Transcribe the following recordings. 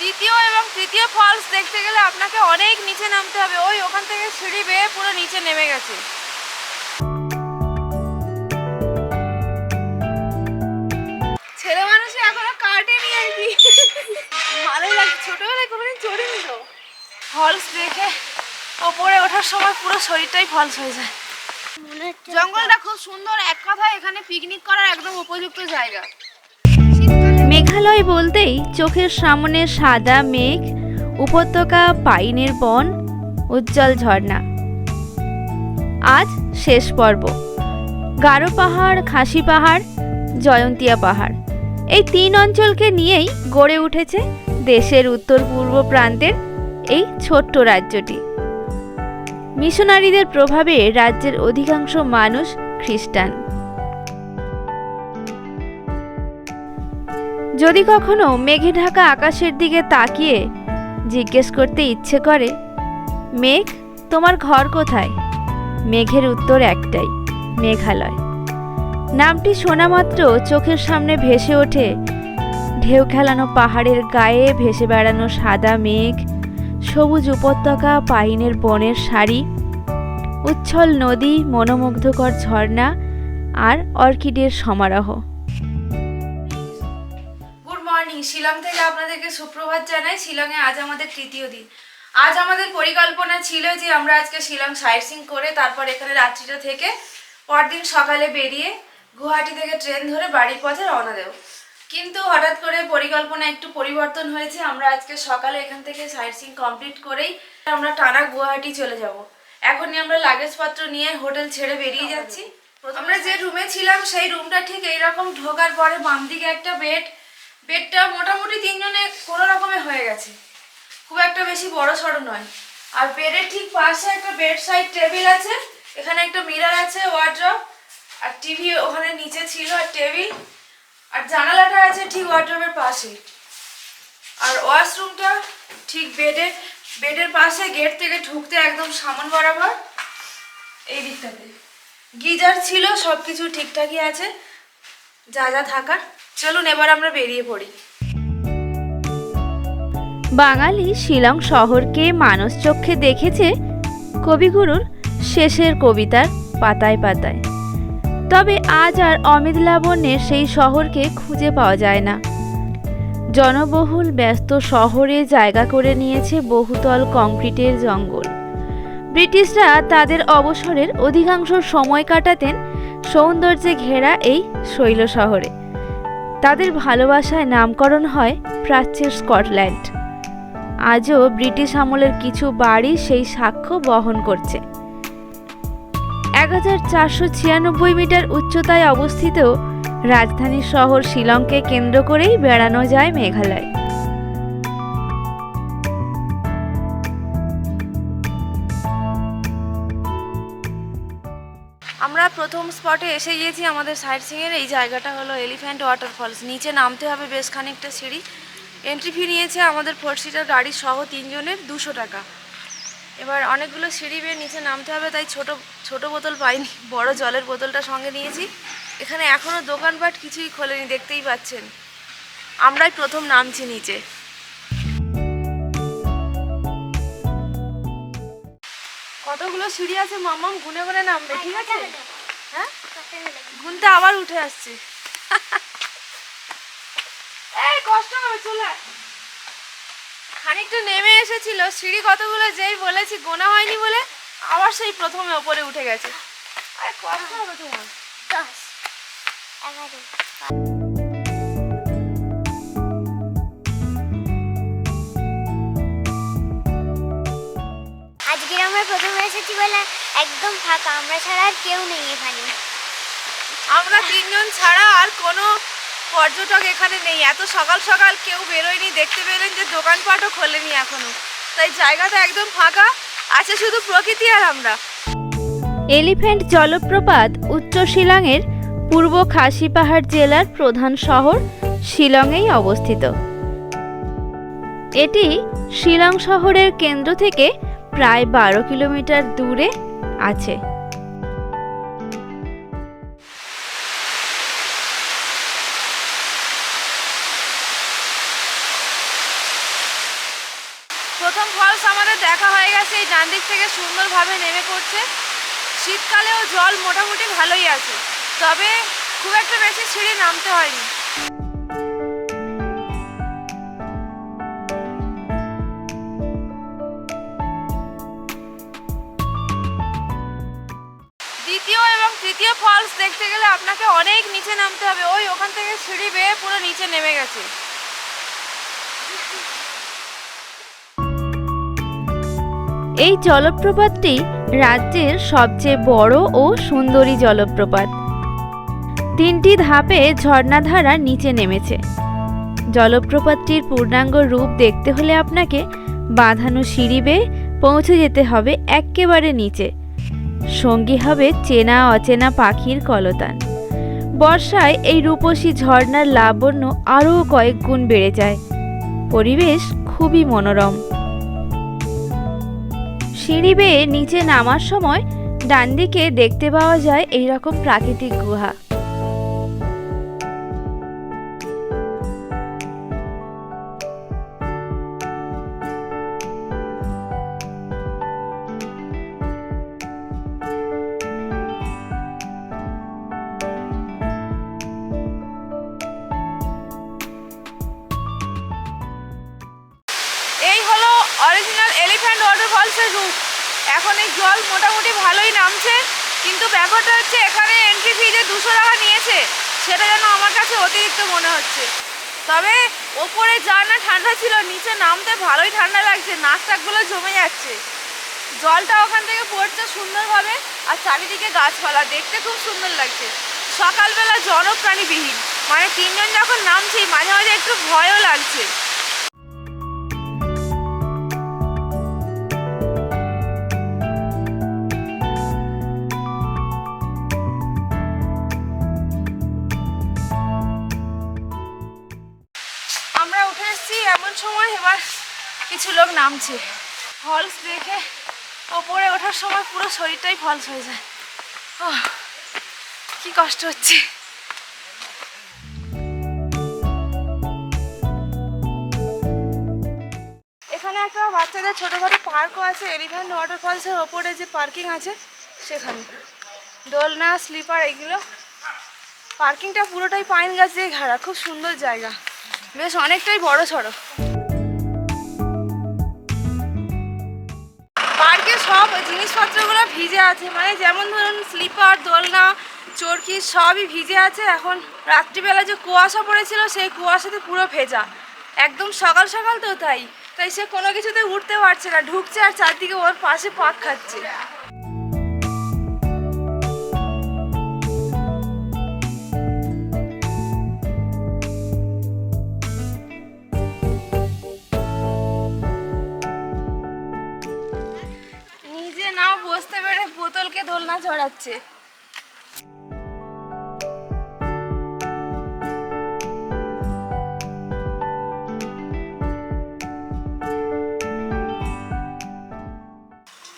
দ্বিতীয় এবং তৃতীয় ফলস দেখতে গেলে আপনাকে অনেক নিচে নামতে হবে। ওই ওখান থেকে সিঁড়ি বেয়ে পুরো নিচে নেমে গেছে। ছেলে মানুষ এখনও কাটেনি আর কি ভালোই লাগে ছোটবেলায় কোনোদিন চড়িনি তো। ফলস দেখে ওপরে ওঠার সময় পুরো শরীরটাই ফলস হয়ে যায়। জঙ্গলটা খুব সুন্দর। এক কথায় এখানে পিকনিক করার একদম উপযুক্ত জায়গা। মেঘালয় বলতেই চোখের সামনে সাদা মেঘ, উপত্যকা পাইনের বন, উজ্জ্বল ঝর্ণা। আজ শেষ পর্ব। গারো পাহাড়, খাসি পাহাড়, জয়ন্তিয়া পাহাড়। এই তিন অঞ্চলকে নিয়েই গড়ে উঠেছে দেশের উত্তর পূর্ব প্রান্তের এই ছোট্ট রাজ্যটি। মিশনারিদের প্রভাবে রাজ্যের অধিকাংশ মানুষ খ্রিস্টান। যদি কখনো মেঘে ঢাকা আকাশের দিকে তাকিয়ে জিজ্ঞেস করতে ইচ্ছে করে, মেঘ, তোমার ঘর কোথায়? মেঘের উত্তর একটাই, মেঘালয়। নামটি শোনা মাত্র চোখের সামনে ভেসে ওঠে ঢেউ খেলানো পাহাড়ের গায়ে, ভেসে বেড়ানো সাদা মেঘ, সবুজ উপত্যকা, পাইনের বনের শাড়ি উচ্ছল নদী, মনোমুগ্ধকর ঝর্ণা আর অর্কিডের সমারোহ। শিলং থেকে আপনাদেরকে সুপ্রভাত জানাই। শিলংয়ে আজ আমাদের তৃতীয় দিন। আজ আমাদের পরিকল্পনা ছিল যে আমরা আজকে শিলং সাইট সিং করে তারপর এখানে রাত্রিটা থেকে পরদিন সকালে বেরিয়ে গুয়াহাটি থেকে ট্রেন ধরে বাড়ির পথে রওনা দেব। কিন্তু হঠাৎ করে পরিকল্পনা একটু পরিবর্তন হয়েছে। আমরা আজকে সকালে এখান থেকে সাইট সিং কমপ্লিট করেই আমরা টানা গুয়াহাটি চলে যাব। এখনই আমরা লাগেজপত্র নিয়ে হোটেল ছেড়ে বেরিয়ে যাচ্ছি। আমরা যে রুমে ছিলাম সেই রুমটা ঠিক এইরকম ঢোকার পরে বাম দিকে একটা বেড বেডটা মোটামুটি তিনজনে কোনো রকমে হয়ে গেছে। খুব একটা বেশি বড় সড়ো নয়। আর বেডের ঠিক পাশে একটা বেড সাইড টেবিল আছে, এখানে একটা মিরার আছে ওয়ার্ড্রপ আর টিভি ওখানে নিচে ছিল আর টেবিল আর জানালাটা আছে ঠিক ওয়ার্ড্রপের পাশে। আর ওয়াশরুমটা ঠিক বেডের বেডের পাশে গেট থেকে ঢুকতে একদম সামন বরাবর, এই দিকটাতে। গিজার ছিল সব কিছু ঠিকঠাকই আছে, যা যা থাকার। চলুন, এবার আমরা বেরিয়ে পড়ি। বাঙালি শিলং শহরকে মানুষ চক্ষে দেখেছে কবিগুরুর শেষের কবিতার পাতায় পাতায়। তবে আজ আর অমিত লাবণ্যে সেই শহরকে খুঁজে পাওয়া যায় না। জনবহুল, ব্যস্ত শহরে জায়গা করে নিয়েছে বহুতল কংক্রিটের জঙ্গল। ব্রিটিশরা তাদের অবসরের অধিকাংশ সময় কাটাতেন সৌন্দর্যে ঘেরা এই শৈল শহরে। তাদের ভালোবাসায় নামকরণ হয় প্রাচ্যের স্কটল্যান্ড। আজও ব্রিটিশ আমলের কিছু বাড়ি সেই সাক্ষ্য বহন করছে। এক হাজার চারশো ছিয়ানব্বই মিটার উচ্চতায় অবস্থিত রাজধানী শহর শিলংকে কেন্দ্র করেই বেড়ানো যায় মেঘালয়। প্রথম স্পটে এসে গিয়েছি আমাদের সাইট সিংয়ের এই জায়গাটা হলো এলিফ্যান্ট ওয়াটারফলস নিচে নামতে হবে বেশ খানিকটা সিঁড়ি। এন্ট্রি ফি নিয়েছে আমাদের ফোর সিটার গাড়ি সহ তিনজনের দুশো টাকা। এবার অনেকগুলো সিঁড়ি বেয়ে নিচে নামতে হবে, তাই ছোট ছোট বোতল পাইনি, বড় জলের বোতলটা সঙ্গে নিয়েছি। এখানে এখনও দোকানপাট কিছুই খোলেনি, দেখতেই পাচ্ছেন। আমরাই প্রথম নামছি নিচে। কতগুলো সিঁড়ি আছে মামাম গুনে গুনে নামবে, ঠিক আছে? গুনতে আবার উঠে আসছে। এই, কষ্ট হবে, চলে খানিকটা নেমে এসেছিল, সিঁড়ি কতগুলো যেই বলেছি গোনা হয়নি বলে আবার সেই প্রথমে ওপরে উঠে গেছে। আরে, কষ্ট হবে তোমার। দশ আজকে আমরা প্রথমে এসেছি বলে একদম ফাঁকা, আমরা ছাড়া আর কেউ নেই এখানে। আমরা তিনজন ছাড়া আর কোনো পর্যটক এখানে নেই। এত সকাল সকাল কেউ বেরোয়নি, দেখতে পেলেন যে দোকানপাটও খোলেনি এখনও। তাই জায়গাটা একদম ফাঁকা, আছে শুধু প্রকৃতি আর আমরা। এলিফ্যান্ট জলপ্রপাত উচ্চ শিলংয়ের পূর্ব খাসি পাহাড় জেলার প্রধান শহর শিলংয়েই অবস্থিত। এটি শিলং শহরের কেন্দ্র থেকে প্রায় বারো কিলোমিটার দূরে আছে। পড়ছে শীতকালেও জল মোটামুটি ভালোই আছে। তবে খুব একটা বেশি সিঁড়ি নামতে হয়নি। দ্বিতীয় এবং তৃতীয় ফলস দেখতে গেলে আপনাকে অনেক নিচে নামতে হবে। ওই ওখান থেকে সিঁড়ি বেয়ে পুরো নিচে নেমে গেছে। এই জলপ্রপাতটি রাজ্যের সবচেয়ে বড় ও সুন্দরী জলপ্রপাত। তিনটি ধাপে ঝর্ণাধারা নিচে নেমেছে। জলপ্রপাতটির পূর্ণাঙ্গ রূপ দেখতে হলে আপনাকে বাঁধানো সিঁড়ি বেয়ে পৌঁছে যেতে হবে এক্কেবারে নিচে। সঙ্গী হবে চেনা অচেনা পাখির কলতান। বর্ষায় এই রূপসী ঝর্ণার লাবণ্য আরও কয়েক গুণ বেড়ে যায়। পরিবেশ খুবই মনোরম। সিঁড়ি বেয়ে নিচে নামার সময় ডান দিকে দেখতে পাওয়া যায় এইরকম প্রাকৃতিক গুহা। এলিফ্যান্ট ওয়াটারফলসের রূপ এখন এই জল মোটামুটি ভালোই নামছে, কিন্তু ব্যাপারটা হচ্ছে এখানে এন্ট্রি ফি যে দুশো টাকা নিয়েছে, সেটা যেন আমার কাছে অতিরিক্ত মনে হচ্ছে। তবে ওপরে যা না ঠান্ডা ছিল, নিচে নামতে ভালোই ঠান্ডা লাগছে, নাক টাকগুলো জমে যাচ্ছে। জলটা ওখান থেকে পড়ছে সুন্দরভাবে, আর চারিদিকে গাছপালা, দেখতে খুব সুন্দর লাগছে। সকালবেলা জনপ্রাণীবিহীন মানে তিনজন যখন নামছি, মাঝে মাঝে একটু ভয়ও লাগছে। নামছে। ফলস দেখে ওপরে ওঠার সময় পুরো শরীরটাই ফলস হয়ে যায়। কি কষ্ট হচ্ছে। এখানে একটা বাচ্চাদের ছোটোখাটো পার্কও আছে এলিফ্যান্ট ওয়াটারফলসের ওপরে যে পার্কিং আছে, সেখানে। দোলনা স্লিপার এগুলো। পার্কিংটা পুরোটাই পাইন গাছ দিয়ে ঘেরা, খুব সুন্দর জায়গা। বেশ অনেকটাই বড় সড়ো জিনিসপত্রগুলো ভিজে আছে। মানে যেমন ধরুন স্লিপার দোলনা, চরকি সবই ভিজে আছে। এখন রাত্রিবেলা যে কুয়াশা পড়েছিল, সেই কুয়াশাতে পুরো ভেজা। একদম সকাল সকাল তো তাই। তাই সে কোনো কিছুতে উঠতে পারছে না। ঢুকছে আর চারদিকে ওর পাশে পাক খাচ্ছে। বসতে পেরে বোতলকে দোলনা চড়াচ্ছে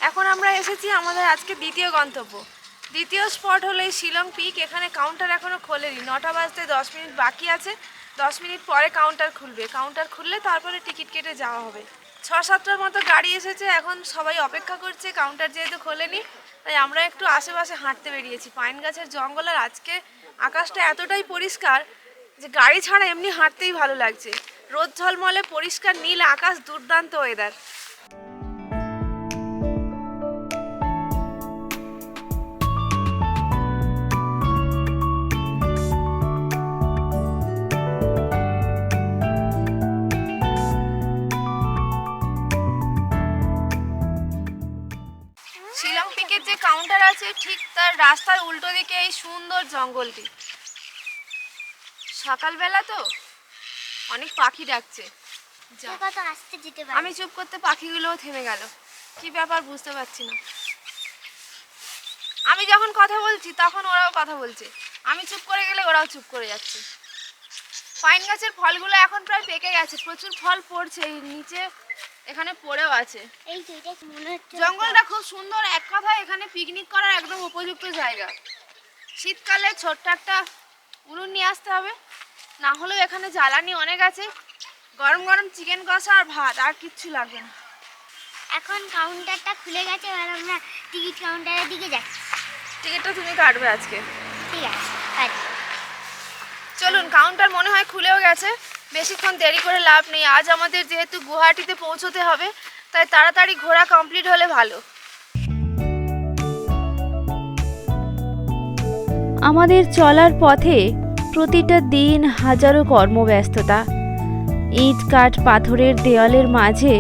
এখন আমরা এসেছি আমাদের আজকে দ্বিতীয় গন্তব্য। দ্বিতীয় স্পট হলো এই শিলং পিক, এখানে কাউন্টার এখনও খোলেনি। নটা বাজতে দশ মিনিট বাকি আছে। দশ মিনিট পরে কাউন্টার খুলবে। কাউন্টার খুললে তারপরে টিকিট কেটে যাওয়া হবে। ছ সাতটার মতো গাড়ি এসেছে, এখন সবাই অপেক্ষা করছে কাউন্টার যেহেতু খোলেনি, তাই আমরা একটু আশেপাশে হাঁটতে বেরিয়েছি। পাইন গাছের জঙ্গল আর আজকে আকাশটা এতটাই পরিষ্কার যে গাড়ি ছাড়া এমনি হাঁটতেই ভালো লাগছে। রোদ ঝলমলে পরিষ্কার নীল আকাশ, দুর্দান্ত ওয়েদার আছে ঠিক তার রাস্তার উল্টো দিকে এই সুন্দর জঙ্গলটি। সকালবেলা তো অনেক পাখি ডাকছে। আমি চুপ করতে পাখিগুলোও থেমে গেল। কি ব্যাপার বুঝতে পারছি না। আমি যখন কথা বলছি তখন ওরাও কথা বলছে। আমি চুপ করে গেলে ওরাও চুপ করে যাচ্ছে। পাইন গাছের ফলগুলো এখন প্রায় পেকে গেছে। প্রচুর ফল পড়ছে। এই নিচে এখানে পড়েও আছে। এই তো মনে হচ্ছে জঙ্গলটা খুব সুন্দর এক কথায় এখানে পিকনিক করার একদম উপযুক্ত জায়গা। শীতকালে ছোট্ট একটা উনুন নিয়ে আসতে হবে না হলেও এখানে জ্বালানি অনেক আছে। গরম গরম চিকেন কষা আর ভাত আর কিচ্ছু লাগবে না। এখন কাউন্টারটা খুলে গেছে এবার আমরা টিকিট কাউন্টারের দিকে যাচ্ছি। টিকিটটা তুমি কাটবে আজকে। ঠিক আছে চলুন কাউন্টার মনে হয় খুলেও গেছে। বেশিক্ষণ দেরি করে লাভ নেই। আজ আমাদের যেহেতু গুয়াহাটিতে পৌঁছতে হবে, তাই তাড়াতাড়ি ঘোরা কমপ্লিট হলে ভালো। আমাদের চলার পথে প্রতিটা দিন হাজারো কর্মব্যস্ততা। ইট কাঠ পাথরের দেওয়ালের মাঝে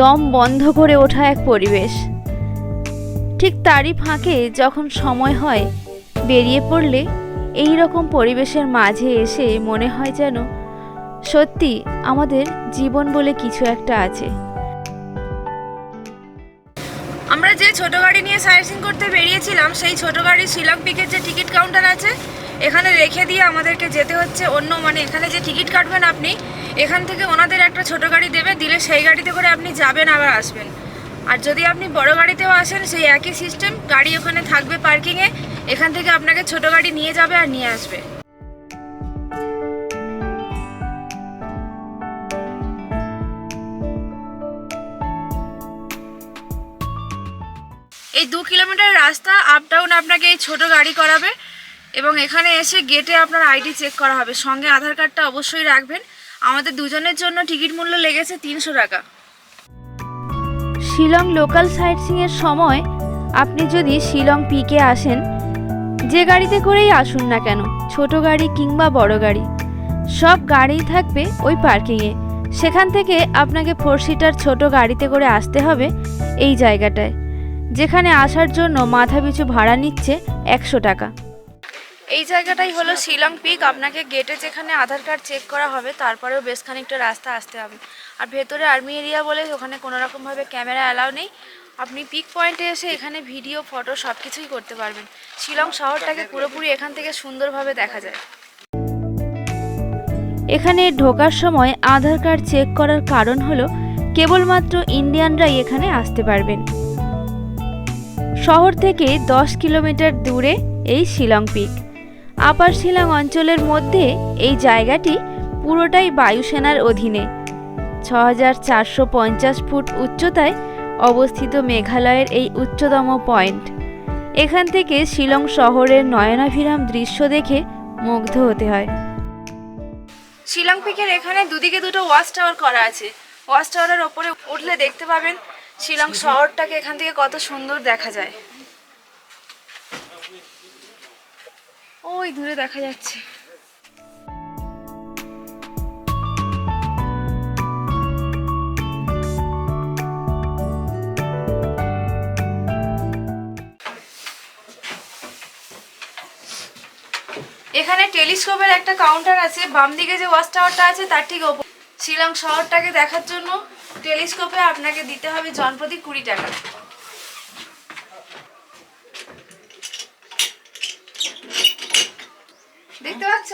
দম বন্ধ করে ওঠা এক পরিবেশ। ঠিক তারই ফাঁকে যখন সময় হয়, বেরিয়ে পড়লে এই রকম পরিবেশের মাঝে এসে মনে হয় যেন সত্যি, আমাদের জীবন বলে কিছু একটা আছে। আমরা যে ছোট গাড়ি নিয়ে সাইসিং করতে বেরিয়েছিলাম, সেই ছোট গাড়ির শিলং পিকের যে টিকিট কাউন্টার আছে, এখানে রেখে দিয়ে আমাদেরকে যেতে হচ্ছে অন্য মানে এখানে যে টিকিট কাটবেন আপনি, এখান থেকে ওনাদের একটা ছোট গাড়ি দেবে, দিলে সেই গাড়িতে করে আপনি যাবেন আবার আসবেন। আর যদি আপনি বড় গাড়িতেও আসেন, সেই একই সিস্টেম গাড়ি ওখানে থাকবে পার্কিংয়ে এখান থেকে আপনাকে ছোট গাড়ি নিয়ে যাবে আর নিয়ে আসবে। দু কিলোমিটার রাস্তা আপ ডাউন আপনাকে এই ছোট গাড়ি করাবে এবং এখানে এসে গেটে আপনার আইডি চেক করা হবে। সঙ্গে আধার কার্ডটা অবশ্যই রাখবেন। আমাদের দুজনের জন্য টিকিট মূল্য লেগেছে তিনশো টাকা। শিলং লোকাল সাইটসিংয়ের সময় আপনি যদি শিলং পিকে আসেন, যে গাড়িতে করেই আসুন না কেন, ছোট গাড়ি কিংবা বড় গাড়ি, সব গাড়িই থাকবে ওই পার্কিংয়ে সেখান থেকে আপনাকে ফোর সিটার ছোট গাড়িতে করে আসতে হবে এই জায়গাটায়। যেখানে আসার জন্য মাথা পিছু ভাড়া নিচ্ছে একশো টাকা। এই জায়গাটাই হলো শিলং পিক। আপনাকে গেটে যেখানে আধার কার্ড চেক করা হবে তারপরেও বেশ খানিকটা রাস্তা আসতে হবে। আর ভেতরে আর্মি এরিয়া বলে ওখানে কোনো রকমভাবে ক্যামেরা অ্যালাউ নেই। আপনি পিক পয়েন্টে এসে এখানে ভিডিও ফটো সব কিছুই করতে পারবেন। শিলং শহরটাকে পুরোপুরি এখান থেকে সুন্দরভাবে দেখা যায়। এখানে ঢোকার সময় আধার কার্ড চেক করার কারণ হলো কেবলমাত্র ইন্ডিয়ানরাই এখানে আসতে পারবেন। শহর থেকে দশ কিলোমিটার দূরে এই শিলং পিক। আপার শিলং অঞ্চলের মধ্যে এই জায়গাটি পুরোটাই বায়ুসেনার অধীনে। ছ ফুট উচ্চতায় অবস্থিত মেঘালয়ের এই উচ্চতম পয়েন্ট। এখান থেকে শিলং শহরের নয়নাভিরাম দৃশ্য দেখে মুগ্ধ হতে হয়। শিলং পিকের এখানে দুদিকে দুটো ওয়াচ টাওয়ার করা আছে। ওয়াচ টাওয়ারের ওপরে উঠলে দেখতে পাবেন শিলং শহরটাকে এখান থেকে কত সুন্দর দেখা যায়। ওই দূরে দেখা যাচ্ছে। এখানে টেলিস্কোপের একটা কাউন্টার আছে বাম দিকে যে ওয়াচ টাওয়ারটা আছে তার ঠিক ওপর। শিলং শহরটাকে দেখার জন্য টেলিস্কোপে আপনাকে দিতে হবে জনপ্রতি কুড়ি টাকা। দেখতে পাচ্ছ?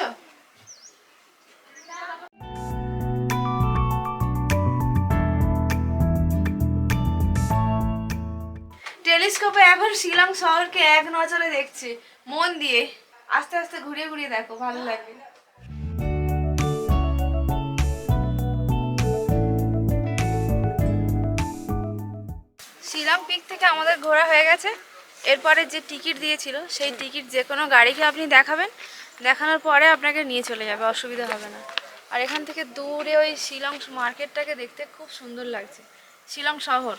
টেলিস্কোপে এখন শিলং শহরকে এক নজরে দেখছে। মন দিয়ে। আস্তে আস্তে ঘুরিয়ে ঘুরিয়ে দেখো, ভালো লাগবে। শিলং পিক থেকে আমাদের ঘোরা হয়ে গেছে। এরপরে যে টিকিট দিয়েছিল, সেই টিকিট যে কোনো গাড়িকে আপনি দেখাবেন। দেখানোর পরে আপনাকে নিয়ে চলে যাবে, অসুবিধা হবে না। আর এখান থেকে দূরে ওই শিলং মার্কেটটাকে দেখতে খুব সুন্দর লাগছে। শিলং শহর।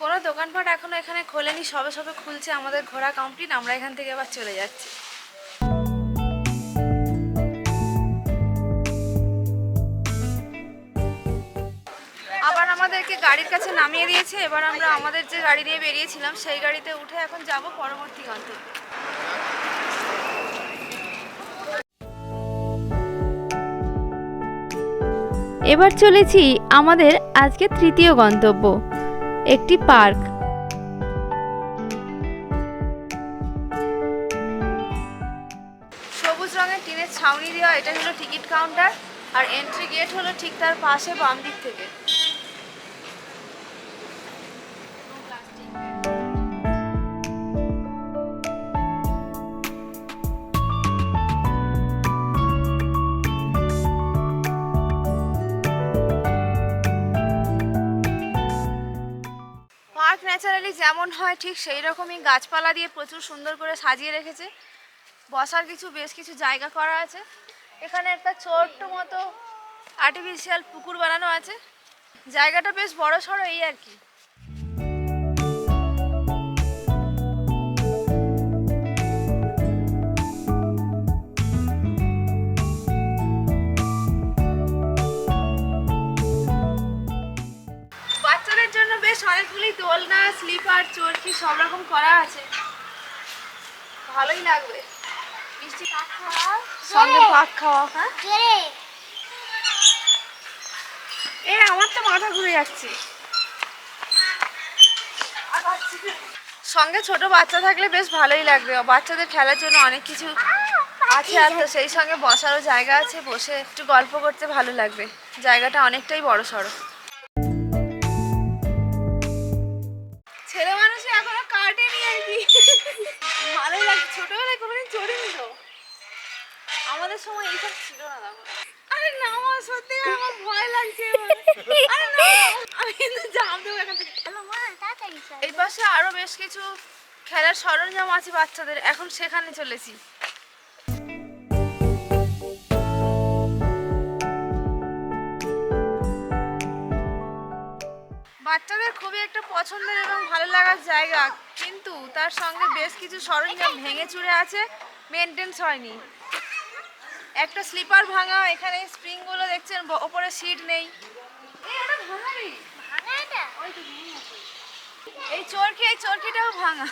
কোনো দোকানপাট এখনও এখানে খোলেনি, সবে সবে খুলছে আমাদের ঘোরা কমপ্লিট আমরা এখান থেকে আবার চলে যাচ্ছি। আমাদেরকে গাড়ির কাছে নামিয়ে দিয়েছে। এবার আমরা আমাদের যে গাড়ি নিয়ে বেরিয়েছিলাম, সেই গাড়িতে উঠে এখন যাব পরবর্তী গন্তব্যে এবার চলেছি আমাদের আজকে তৃতীয় গন্তব্য, একটি পার্ক। সবুজ রঙের টিনের ছাউনি দেওয়া, এটা হলো টিকিট কাউন্টার। আর এন্ট্রি গেট হলো ঠিক তার পাশে বাম দিক থেকে। ন্যাচারালি যেমন হয় ঠিক সেই রকমই গাছপালা দিয়ে প্রচুর সুন্দর করে সাজিয়ে রেখেছে। বসার কিছু, বেশ কিছু জায়গা করা আছে। এখানে একটা ছোট্ট মতো আর্টিফিশিয়াল পুকুর বানানো আছে। জায়গাটা বেশ বড় সড়ো এই আর কি। বেশ অনেকগুলি দোলনা স্লিপার চরকি সব রকম করা আছে। ভালোই লাগবে। মিষ্টি কাঠ খাওয়া। সঙ্গে ভাত খাওয়া। হ্যাঁ? এ আমার তো মাথা ঘুরে যাচ্ছে। সঙ্গে ছোট বাচ্চা থাকলে বেশ ভালোই লাগবে। বাচ্চাদের খেলার জন্য অনেক কিছু আছে আর তো সেই সঙ্গে বসারও জায়গা আছে। বসে একটু গল্প করতে ভালো লাগবে। জায়গাটা অনেকটাই বড় সড়ো ছোটবেলায় কোনোদিন চড়িনি তো। আমাদের সময় এইসব ছিল না তখন। আরে না আমার সত্যি আমার ভয় লাগছে। আরে না আমি কিন্তু জাম দেবো এখান থেকে এই পাশে আরও বেশ কিছু খেলার সরঞ্জাম আছে বাচ্চাদের এখন সেখানে চলেছি। বাচ্চাদের খুবই একটা পছন্দের এবং ভালো লাগার জায়গা কিন্তু তার সঙ্গে বেশ কিছু সরঞ্জাম ভেঙে চুরে আছে মেনটেন্স হয়নি। একটা স্লিপার ভাঙা এখানে স্প্রিংগুলো দেখছেন ওপরে সিট নেই। এই, চরকি এই চরকিটাও ভাঙা।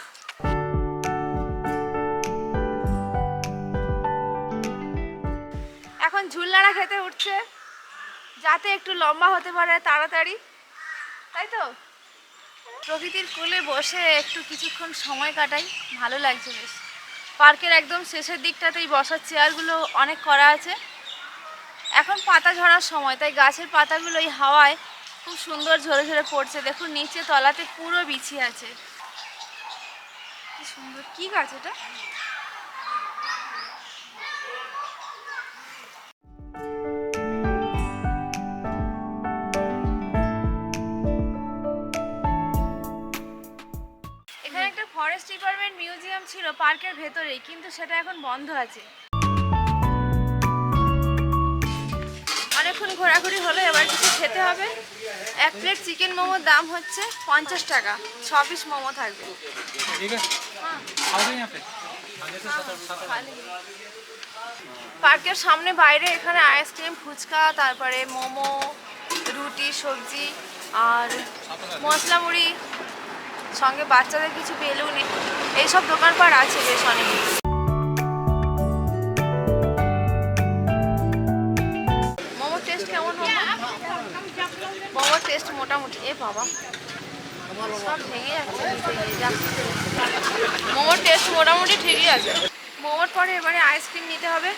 এখন ঝুলনাড়া খেতে উঠছে যাতে একটু লম্বা হতে পারে তাড়াতাড়ি। তাই তো? প্রকৃতির কোলে বসে একটু কিছুক্ষণ সময় কাটাই, ভালো লাগছে বেশ। পার্কের একদম শেষের দিকটাতেই বসার চেয়ারগুলো অনেক করা আছে। এখন পাতা ঝরার সময়, তাই গাছের পাতাগুলো এই হাওয়ায় খুব সুন্দর ঝরে ঝরে পড়ছে। দেখুন, নিচে তলাতে পুরো বিছিয়ে আছে। কি সুন্দর, কি গাছ এটা? ছিল পার্কের ভেতরেই কিন্তু সেটা এখন বন্ধ আছে। অনেকক্ষণ ঘোরাঘুরি হলো এবার কিছু খেতে হবে। এক প্লেট চিকেন মোমোর দাম হচ্ছে পঞ্চাশ টাকা ছ পিস মোমো থাকবে। হ্যাঁ। পার্কের সামনে বাইরে এখানে আইসক্রিম ফুচকা তারপরে মোমো রুটি সবজি আর মশলা মুড়ি সঙ্গে বাচ্চাদের কিছু বেলুন, এইসব দোকানপাট আছে বেশ অনেক। মোমোর টেস্ট কেমন হবে মোমোর টেস্ট মোটামুটি, এ বাবা। সব ভেঙে যাচ্ছে। মোমোর টেস্ট মোটামুটি ঠিকই আছে। মোমোর পরে এবারে আইসক্রিম নিতে হবে।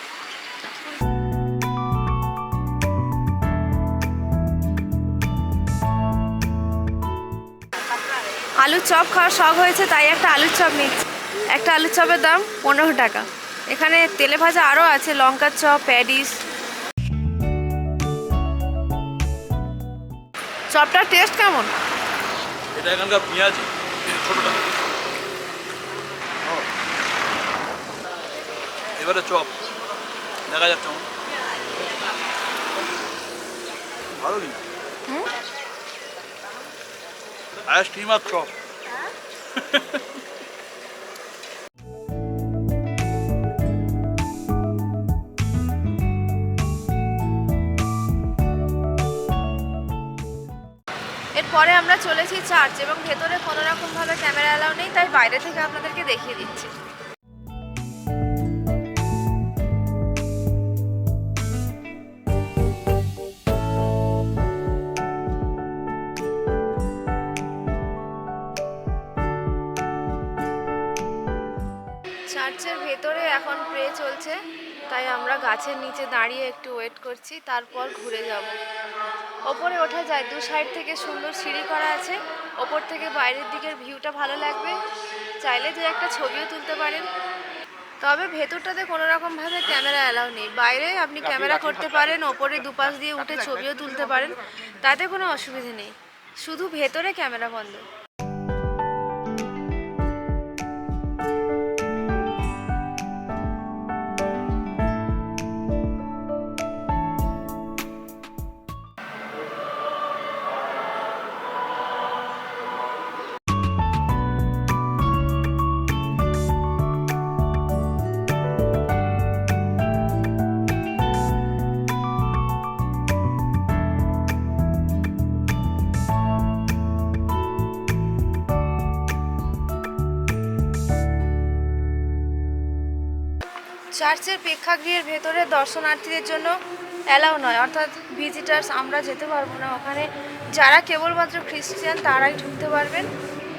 আলুর চপ খাওয়ার শখ হয়েছে তাই একটা আলুর চপ নিচ্ছি। একটা আলুর চপের দাম পনেরো টাকা। এখানে তেলে ভাজা আরও আছে লঙ্কার চপ প্যাডিস চপটার টেস্ট কেমন? এটা এখানকার পেঁয়াজি ছোটটা। ও। এবারে চপ দেখা যাচ্ছে ভালো হুম? মাত্র এরপরে আমরা চলেছি চার্চ এবং ভেতরে কোনো রকমভাবে ক্যামেরা অ্যালাউ নেই, তাই বাইরে থেকে আপনাদেরকে দেখিয়ে দিচ্ছি তাই আমরা গাছের নিচে দাঁড়িয়ে একটু ওয়েট করছি তারপর ঘুরে যাব। ওপরে ওঠা যায় দু সাইড থেকে সুন্দর সিঁড়ি করা আছে ওপর থেকে বাইরের দিকের ভিউটা ভালো লাগবে। চাইলে যে একটা ছবিও তুলতে পারেন। তবে ভেতরটাতে কোনো রকমভাবে ক্যামেরা অ্যালাউ নেই। বাইরে আপনি ক্যামেরা করতে পারেন ওপরে দুপাশ দিয়ে উঠে ছবিও তুলতে পারেন। তাতে কোনো অসুবিধে নেই। শুধু ভেতরে ক্যামেরা বন্ধ। চার্চের প্রেক্ষাগৃহের ভেতরে দর্শনার্থীদের জন্য অ্যালাউ নয়। অর্থাৎ ভিজিটার্স আমরা যেতে পারব না ওখানে। যারা কেবলমাত্র খ্রিস্টান, তারাই ঢুকতে পারবেন।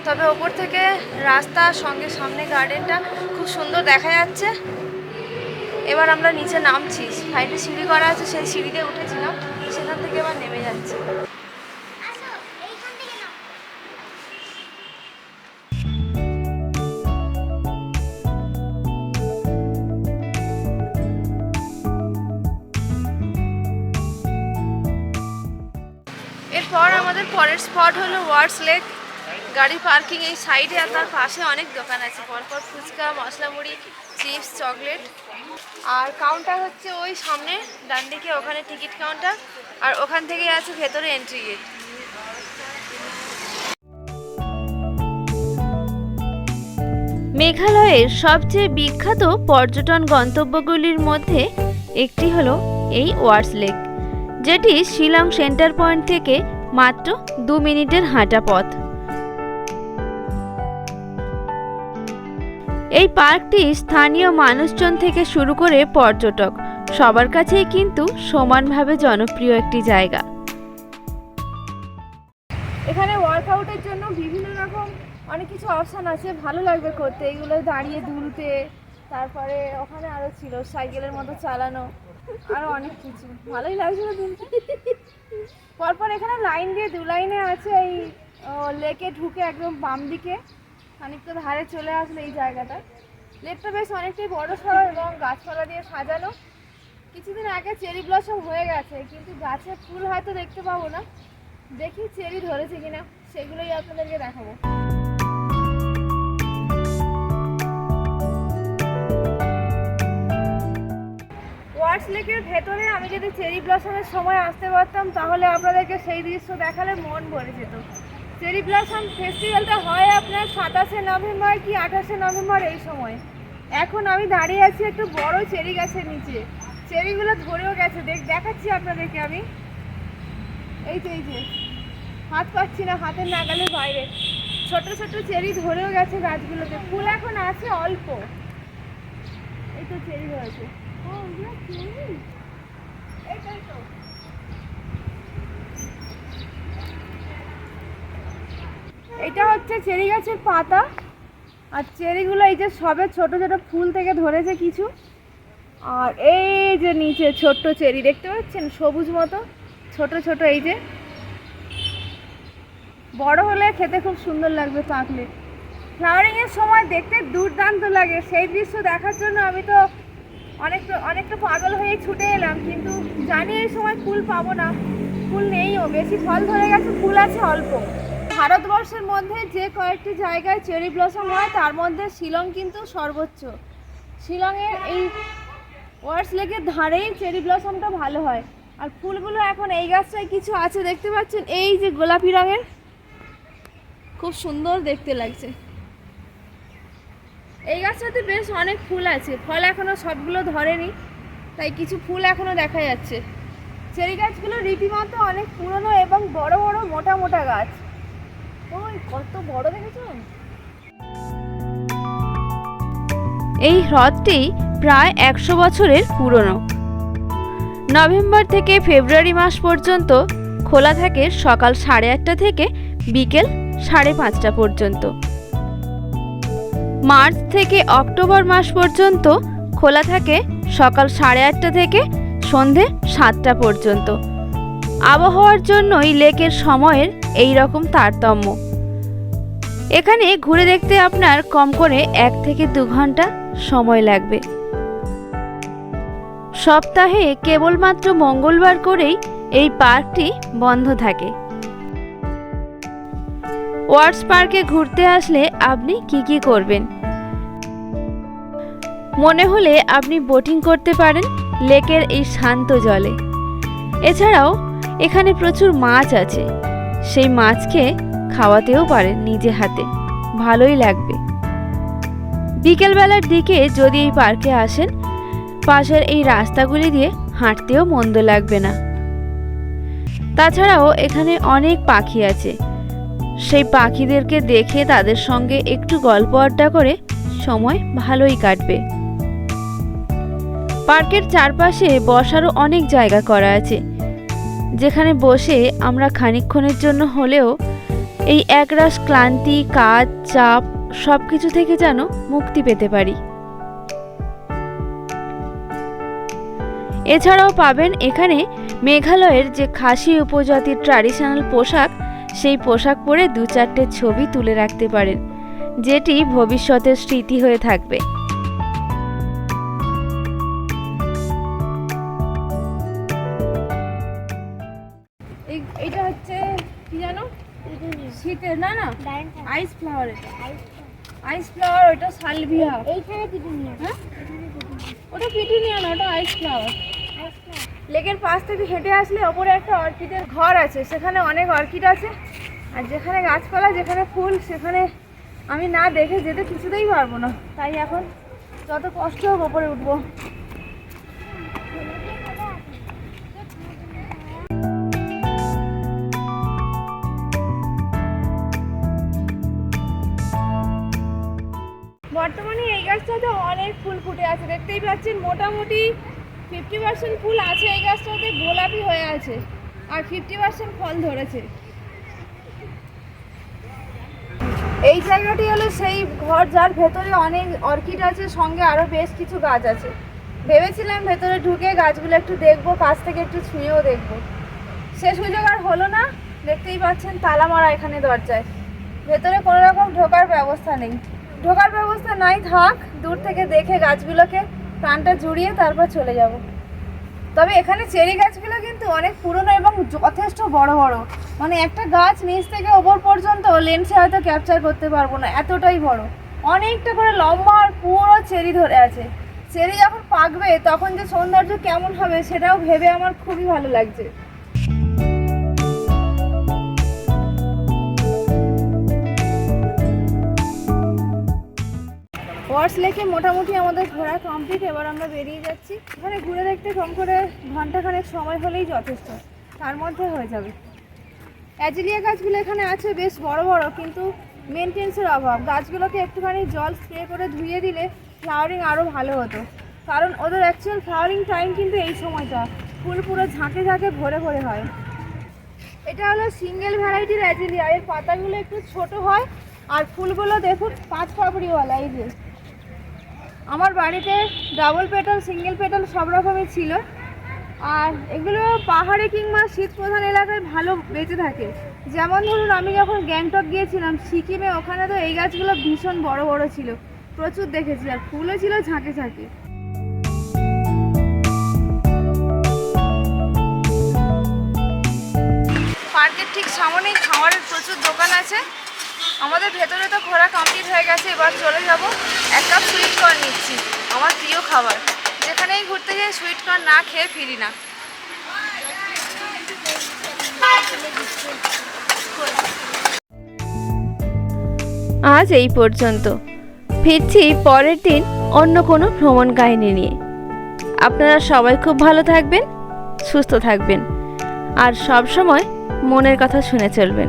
তবে ওপর থেকে রাস্তার সঙ্গে সামনে গার্ডেনটা খুব সুন্দর দেখা যাচ্ছে। এবার আমরা নিচে নামছি। সাইডে সিঁড়ি করা আছে, সেই সিঁড়িতে উঠেছিলাম। সেখান থেকে এবার নেমে যাচ্ছি। আমাদের পরের স্পট হলো ওয়ার্ডস লেক গাড়ি পার্কিং এই সাইডে আর তার পাশে অনেক দোকান আছে। পরপর ফুচকা মশলা মুড়ি চিপস চকলেট আর কাউন্টার হচ্ছে ওই সামনে, ডান দিকে ওখানে টিকিট কাউন্টার আর ওখান থেকে আছে ভেতরে এন্ট্রি গেট মেঘালয়ের সবচেয়ে বিখ্যাত পর্যটন গন্তব্যগুলির মধ্যে একটি হলো এই ওয়ার্স লেক যেটি শিলং সেন্টার পয়েন্ট থেকে মাত্র দু মিনিটের হাঁটা পথ। এই পার্কটি স্থানীয় মানুষজন থেকে শুরু করে পর্যটক, সবার কাছেই কিন্তু সমানভাবে জনপ্রিয় একটি জায়গা। এখানে ওয়ার্কআউটের জন্য বিভিন্ন রকম অনেক কিছু অপশান আছে, ভালো লাগবে করতে। এগুলো দাঁড়িয়ে দুলতে, তারপরে ওখানে আরও ছিল, সাইকেলের মতো চালানো আরও অনেক কিছু। ভালোই লাগছিল দুলতে। পরপর এখানে লাইন দিয়ে দু লাইনে আছে এই লেকে ঢুকে একদম বাম দিকে। খানিকটা ধারে চলে আসলে এই জায়গাটা। লেকটা বেশ অনেকটাই বড় সড়ো এবং গাছপালা দিয়ে সাজানো। কিছুদিন আগে চেরি ব্লসম হয়ে গেছে, কিন্তু গাছে ফুল হয়তো দেখতে পাবো না। দেখি চেরি ধরেছে কিনা, সেগুলোই আপনাদেরকে দেখাবো। ওয়ার্ডস লেকের ভেতরে আমি যদি চেরি ব্লসমের সময় আসতে পারতাম, তাহলে আপনাদেরকে সেই দৃশ্য দেখালে মন ভরে যেত। চেরি ব্লসম ফেস্টিভ্যালটা হয় আপনার সাতাশে নভেম্বর কি আঠাশে নভেম্বর এই সময়। এখন আমি দাঁড়িয়ে আছি একটু বড় চেরি গাছের নিচে। চেরিগুলো ধরেও গেছে, দেখ, দেখাচ্ছি আপনাদেরকে আমি। এই তো, এই যে। হাত পাচ্ছি না, হাতের নাগালের বাইরে। ছোট ছোট চেরি ধরেও গেছে গাছগুলোতে। ফুল এখন আছে অল্প। এই তো চেরি ধরেছে এটা হচ্ছে চেরি গাছের পাতা। আর চেরিগুলো এই যে সবে ছোট ছোট ফুল থেকে ধরেছে কিছু। আর এই যে নিচে ছোট্ট চেরি, দেখতে পাচ্ছেন? সবুজ মতো, ছোট ছোট এই যে। বড় হলে খেতে খুব সুন্দর লাগবে পাকলে। ফ্লাওয়ারিং এর সময় দেখতে দুর্দান্ত লাগে। সেই দৃশ্য দেখার জন্য আমি তো অনেকটা অনেকটা পাগল হয়ে ছুটে এলাম, কিন্তু জানি এই সময় ফুল পাবো না। ফুল নেইও বেশি ফল ধরে গেছে, ফুল আছে অল্প। ভারতবর্ষের মধ্যে যে কয়েকটি জায়গায় চেরি ব্লসম হয়, তার মধ্যে শিলং কিন্তু সর্বোচ্চ। শিলংয়ের এই ওয়ার্স লেকের ধারেই চেরি ব্লসমটা ভালো হয়। আর ফুলগুলো এখন এই গাছটায় কিছু আছে, দেখতে পাচ্ছেন? এই যে গোলাপি রঙের। খুব সুন্দর দেখতে লাগছে। এই গাছটাতে বেশ অনেক ফুল আছে। ফল এখনও সবগুলো ধরেনি, তাই কিছু ফুল এখনও দেখা যাচ্ছে। চেরি গাছগুলো রীতিমতো অনেক পুরনো এবং বড় বড় মোটা মোটা গাছ। ওই কত বড় দেখেছ? এই হ্রদটি প্রায় একশো বছরের পুরনো। নভেম্বর থেকে ফেব্রুয়ারি মাস পর্যন্ত খোলা থাকে সকাল সাড়ে আটটা থেকে বিকেল সাড়ে পাঁচটা পর্যন্ত। মার্চ থেকে অক্টোবর মাস পর্যন্ত খোলা থাকে সকাল সাড়ে আটটা থেকে সন্ধে সাতটা পর্যন্ত। আবহাওয়ার জন্যই লেকের সময়ের এই রকম তারতম্য। এখানে ঘুরে দেখতে আপনার কম করে এক থেকে দু ঘণ্টা সময় লাগবে। সপ্তাহে কেবলমাত্র মঙ্গলবার করেই এই পার্কটি বন্ধ থাকে। ওয়ার্ডস পার্কে ঘুরতে আসলে আপনি কি কি করবেন? মনে হলে আপনি বোটিং করতে পারেন লেকের এই শান্ত জলে। এছাড়াও এখানে প্রচুর মাছ আছে। সেই মাছকে খাওয়াতেও পারেন নিজে হাতে। ভালোই লাগবে। বিকেলবেলার দিকে যদি এই পার্কে আসেন, পাশের এই রাস্তাগুলি দিয়ে হাঁটতেও মন্দ লাগবে না। তাছাড়াও এখানে অনেক পাখি আছে। সেই পাখিদেরকে দেখে তাদের সঙ্গে একটু গল্প আড্ডা করে সময় ভালোই কাটবে। পার্কের চারপাশে বসারও অনেক জায়গা করা আছে। যেখানে বসে আমরা খানিকক্ষণের জন্য হলেও এই একরাশ ক্লান্তি, কাজ, চাপ সব কিছু থেকে যেন মুক্তি পেতে পারি। এছাড়াও পাবেন এখানে মেঘালয়ের যে খাসি উপজাতির ট্র্যাডিশনাল পোশাক সেই পোশাক পরে দু চারটে ছবি তুলে রাখতে পারেন যেটি ভবিষ্যতের স্মৃতি হয়ে থাকবে। এই এইটা হচ্ছে কি জানো? শীতের না না? আইস ফ্লাওয়ার এটা। আইস ফ্লাওয়ার ওটা সালভিয়া। এইখানে পিটুনিয়া হ্যাঁ? ওটা পিটুনিয়া না ওটা আইস ফ্লাওয়ার লেকের পাশ থেকে হেঁটে আসলে ওপরে একটা অর্কিডের ঘর আছে। সেখানে অনেক অর্কিড আছে। আর যেখানে গাছপালা, যেখানে ফুল, সেখানে আমি না দেখে যেতে কিছুতেই পারব না। তাই এখন যত কষ্ট হোক ওপরে উঠবো। বর্তমানে এই গাছটাতে অনেক ফুল ফুটে আছে। দেখতেই পাচ্ছেন, মোটামুটি ফিফটি পার্সেন্ট ফুল আছে এই গাছটাতে, গোলাপি হয়ে আছে। আর ফিফটি পার্সেন্ট ফল ধরেছে। এই জায়গাটি হলো সেই ঘর যার ভেতরে অনেক অর্কিড আছে, সঙ্গে আরও বেশ কিছু গাছ আছে। ভেবেছিলাম ভেতরে ঢুকে গাছগুলো একটু দেখব, কাছ থেকে একটু ছুঁয়েও দেখব। সে সুযোগ আর হলো না। দেখতেই পাচ্ছেন তালা মারা এখানে দরজায়। ভেতরে কোনো রকম ঢোকার ব্যবস্থা নেই। ঢোকার ব্যবস্থা নাই, থাক। দূর থেকে দেখে গাছগুলোকে প্রাণটা জুড়িয়ে তারপর চলে যাব। তবে এখানে চেরি গাছগুলো কিন্তু অনেক পুরনো এবং যথেষ্ট বড় বড়। মানে একটা গাছ নিচ থেকে ওপর পর্যন্ত লেন্সে হয়তো ক্যাপচার করতে পারব না, এতটাই বড়। অনেকটা করে লম্বা আর পুরো চেরি ধরে আছে। চেরি যখন পাকবে তখন যে সৌন্দর্য কেমন হবে সেটাও ভেবে আমার খুবই ভালো লাগছে। ওয়ার্স লেকে মোটামুটি আমাদের ঘোরা কমপ্লিট এবার আমরা বেরিয়ে যাচ্ছি। এখানে ঘুরে দেখতে কম করে ঘন্টাখানেক সময় হলেই যথেষ্ট। তার মধ্যে হয়ে যাবে। অ্যাজিলিয়া গাছগুলো এখানে আছে বেশ বড় বড়, কিন্তু মেনটেন্সের অভাব। গাছগুলোকে একটুখানি জল স্প্রে করে ধুয়ে দিলে ফ্লাওয়ারিং আরও ভালো হতো। কারণ ওদের অ্যাকচুয়াল ফ্লাওয়ারিং টাইম কিন্তু এই সময়টা। ফুল পুরো ঝাঁকে ঝাঁকে ভরে ভরে হয়। এটা হলো সিঙ্গেল ভ্যারাইটির অ্যাজিলিয়া। এর পাতাগুলো একটু ছোট হয়, আর ফুলগুলো দেখুন পাঁচ পাপড়িওয়ালা, এই যে। আমার বাড়িতে ডাবল পেটাল সিঙ্গেল পেটাল সব রকমই ছিল। আর এগুলো পাহাড়ে কিংবা শীত প্রধান এলাকায় ভালো বেঁচে থাকে। যেমন ধরুন, আমি যখন গ্যাংটক গিয়েছিলাম, সিকিমে ওখানে তো এই গাছগুলো ভীষণ বড় বড় ছিল। প্রচুর দেখেছি, আর ফুলও ছিল ঝাঁকে ঝাঁকে। পার্কের ঠিক সামনেই খাওয়ারের প্রচুর দোকান আছে। আমাদের ভেতরে তো ঘোরা কমপ্লিট হয়ে গেছে, এবার চলে যাব। এক কাপ সুইট কর্ন নিচ্ছি, আমার প্রিয় খাবার। যেখানেই ঘুরতে যাই সুইট কর্ন না খেয়ে ফিরি না। আজ এই পর্যন্ত। ফিরছি পরের দিন অন্য কোনো ভ্রমণ কাহিনী নিয়ে। আপনারা সবাই খুব ভালো থাকবেন, সুস্থ থাকবেন। আর সব সময় মনের কথা শুনে চলবেন।